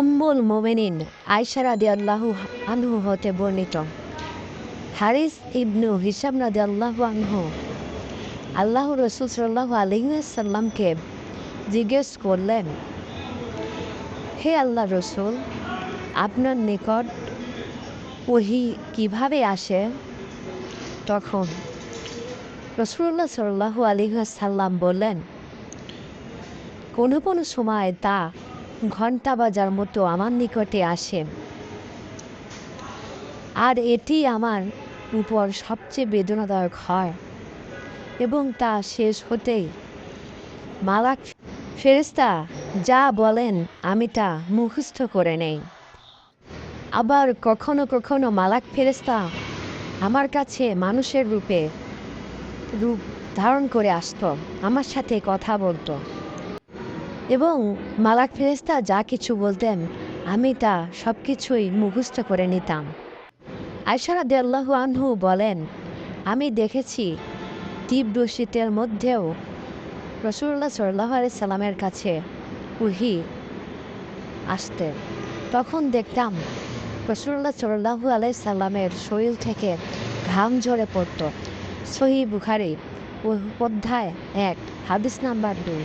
উম্মুল মোমেনিন আয়সা রাদি আল্লাহু আনহু হতে বর্ণিত। হারিস ইবনু হিসাব রাদি আল্লাহু আনহু আল্লাহ রসুল সাল্লাহ আলহিসাল্লামকে জিজ্ঞেস করলেন, হে আল্লাহ রসুল, আপনার নিকট ওহি কীভাবে আসে? তখন রসুল্লাহ সাল্লাহু আলিহাসাল্লাম বললেন, কোনো কোনো সময় তা ঘণ্টা বাজার মতো আমার নিকটে আসে। আর এটি আমার উপর সবচেয়ে বেদনাদায়ক হয়। এবং তা শেষ হতেই মালাক ফেরেস্তা যা বলেন আমি তা মুখস্থ করে নেই। আবার কখনো কখনো মালাক ফেরেস্তা আমার কাছে মানুষের রূপে রূপ ধারণ করে আসতো, আমার সাথে কথা বলতো। এবং মালাক ফেরেস্তা যা কিছু বলতেন, আমি তা সব কিছুই মুখস্থ করে নিতাম। আয়সারা দেল্লাহু আনহু বলেন, আমি দেখেছি তীব্র শীতের মধ্যেও রসুল্লাহ সাল্লাহ সাল্লামের কাছে উহি আসতে। তখন দেখতাম রসুল্লাহ সাল্লাহু আলাই সাল্লামের শরীর থেকে ঘাম ঝরে পড়ত। সহি বুখারি অধ্যায় এক, হাদিস নাম্বার দুই।